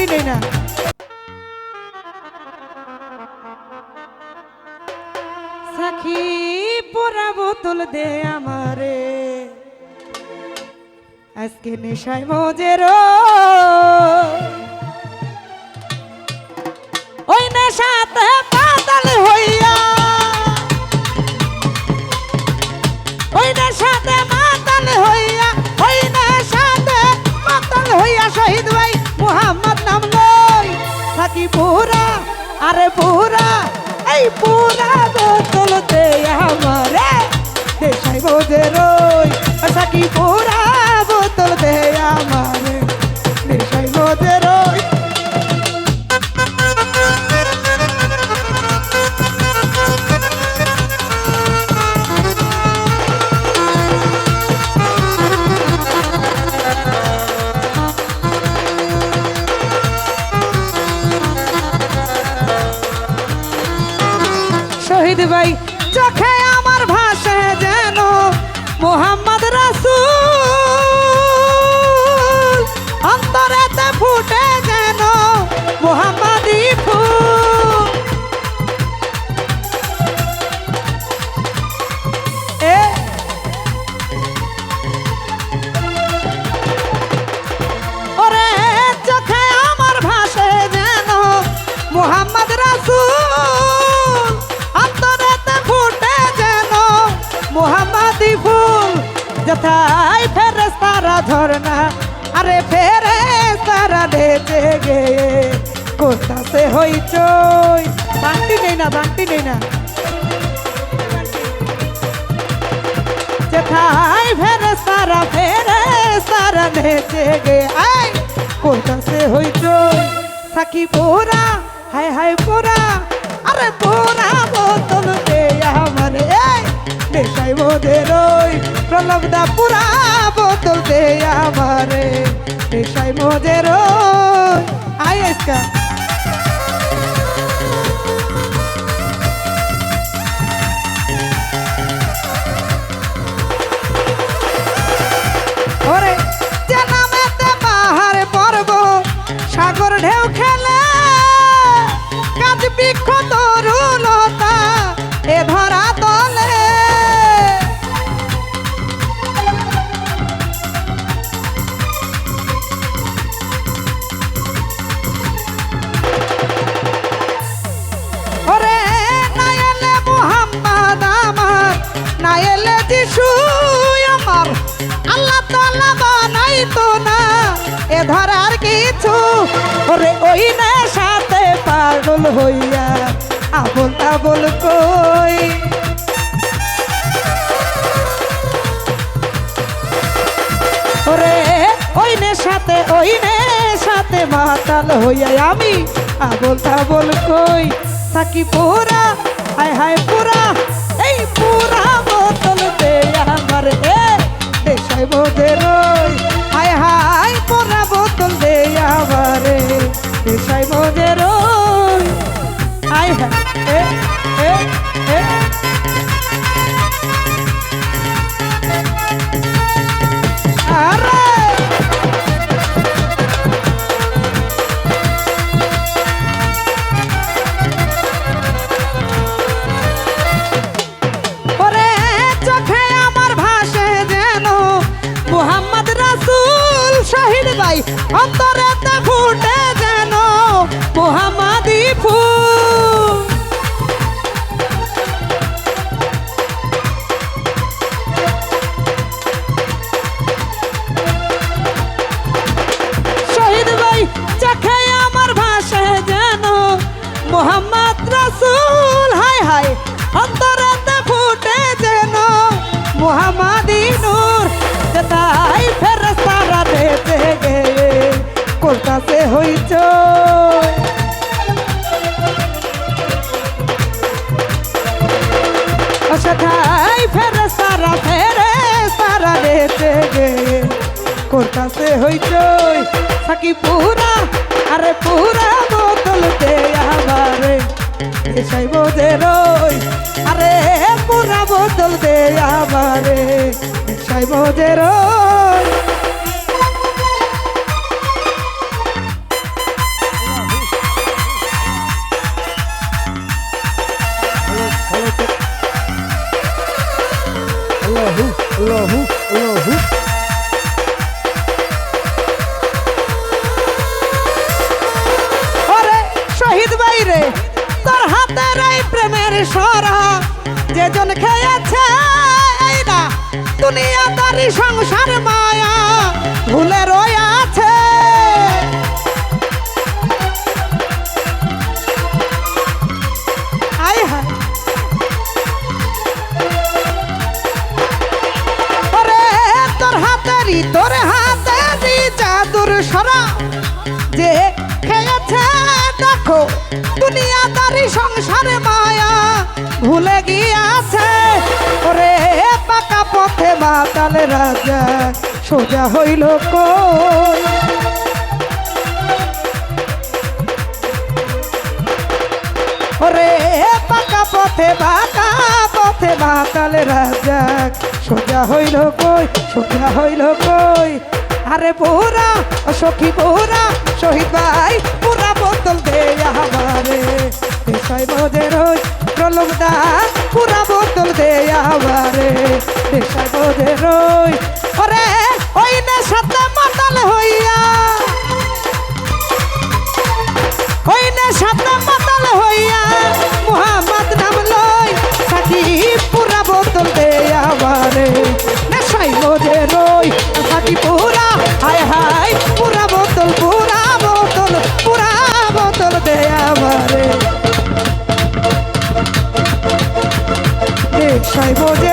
বান্টি নেই না। সাখী পোড়া বোতল দে আমারে। আজকে নেশায় মজের ওই নেশাতে পুরা আরে পুরা এই পুরা বোতল দে আমারে দেশাই বোধে রই। থাকি পুরা বোতল আমারে শহীদ যথাই ফেরেস্তারা ঝরনা আরে ফেরেস্তারা ঢেচে গে কোথাতে হইচই? বান্টি নেই না বান্টি নেই না। যেথায় ফেরে সারা ফেরে সারা নেচে গে আই কোথা সে হইচই? থাকি পোরা হায় হায় পোরা। প্রলব দা পুরা বোতল দে আমারে। নেশাই বোধে রই আই আজকা ওরে, যে পাহাড় পর্ব সাগর ঢেউ খেলে কাজ বৃক্ষ তাআলা বানাইতো না। এ ধরার কিছু ওরে ওই সাথে পাগল হইয়া আবল তাবল কই। ওরে ওই সাথে ওই সাথে মাতাল হইয়া আমি আবল তাবল কই। থাকি পুরা, হায় হায় পুরা, এই পুরা দেশাই অন্তরেতে ফুটে যেন মুহাম্মাদি ফুল। শহীদ ভাই, চোখে আমার ভাসে যেন মোহাম্মদ রাসূল। হায় হায় অন্তরেতে ফুটে যেন মোহাম্মদি কলকাতে হইচ সেথাই ফেরেস্তারা ফেরেস্তারা দেতে গে। কলকাতে হইচই থাকি পুরা, আরে পুরা বোতল দে আমারে। এসাই বোধে রই আরে পুরা বোতল দে আমারে। এসাই বোধে রই যেজন খেয়েছে। এই না দুনিয়াদারি সংসার মায়া, ভুলে রয়েছে। তোর তোর সরা যে খেয়েছে, দেখো দুনিয়াদারি সংসারে মায়া, ভুলে গিয়াছে পথে মাতাল রাজা, সোজা হইল কই? পাকা পথে বাঁকা পথে মাতাল রাজা, সোজা হইল কই? সোজা হইল কই? আরে ও সখী পুরা শহীদ ভাই পুরা বোতল দে আমারে। দেশাই মজে রই প্রলুমদা পুরা বোতল দে আমারে দেশাই মজে রই ওরে ওই না সাথে মাতাল হইয়া ওই না সাথে মাতাল হইয়া রই